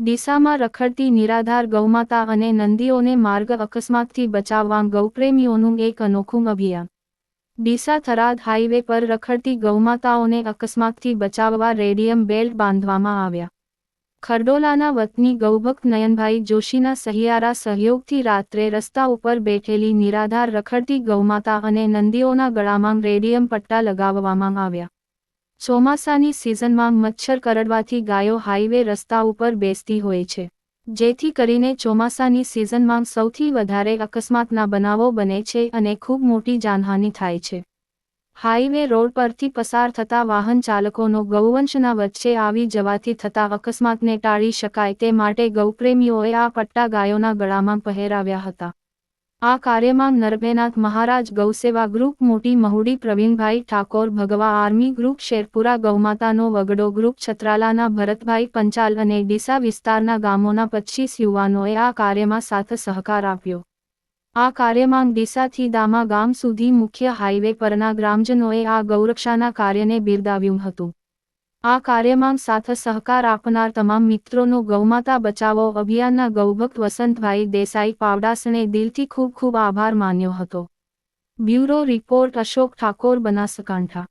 ડીસામાં રખડતી નિરાધાર ગૌમાતા અને નંદીઓને માર્ગ અકસ્માતથી બચાવવા ગૌપ્રેમીઓનું એક અનોખું અભિયાન. ડીસા થરાદ હાઈવે પર રખડતી ગૌમાતાઓને અકસ્માતથી બચાવવા રેડિયમ બેલ્ટ બાંધવામાં આવ્યા. ખરડોલાના વતની ગૌભક્ત નયનભાઈ જોશીના સહિયારા સહયોગથી રાત્રે રસ્તા ઉપર બેઠેલી નિરાધાર રખડતી ગૌમાતા અને નંદીઓના ગળામાં રેડિયમ પટ્ટા લગાવવામાં આવ્યા. ચોમાસાની સિઝનમાં મચ્છર કરડવાથી ગાયો હાઈવે રસ્તા ઉપર બેસતી હોય છે. જેથી કરીને ચોમાસાની સિઝનમાં સૌથી વધારે અકસ્માતના બનાવો બને છે અને ખૂબ મોટી જાનહાનિ થાય છે. હાઈવે રોડ પરથી પસાર થતા વાહન ચાલકોનો ગૌવંશના વચ્ચે આવી જવાથી થતા અકસ્માતને ટાળી શકાય તે માટે ગૌપ્રેમીઓએ આ પટ્ટા ગાયોના ગળામાં પહેરાવ્યા હતા. આ કાર્યમાં નરભેનાથ મહારાજ ગૌસેવા ગ્રુપ મોટી મહુડી પ્રવીણભાઈ ઠાકોર, ભગવા આર્મી ગ્રુપ શેરપુરા ગૌમાતાનો વગડો ગ્રુપ છત્રાલાના ભરતભાઈ પંચાલ અને ડીસા વિસ્તારના ગામોના પચીસ યુવાનોએ આ કાર્યમાં સાથ સહકાર આપ્યો. આ કાર્યમાં ડીસાથી દામા ગામ સુધી મુખ્ય હાઈવે પરના ગ્રામજનોએ આ ગૌરક્ષાના કાર્યને બિરદાવ્યું હતું. આ કાર્યમાં સાથ સહકાર આપનાર તમામ મિત્રોનો ગૌમાતા બચાવો અભિયાનના ગૌભક્ત વસંતભાઈ દેસાઈ પાવડાસણે દિલથી ખૂબ ખૂબ આભાર માન્યો હતો. Bureau report Ashok Thakor Banaskantha.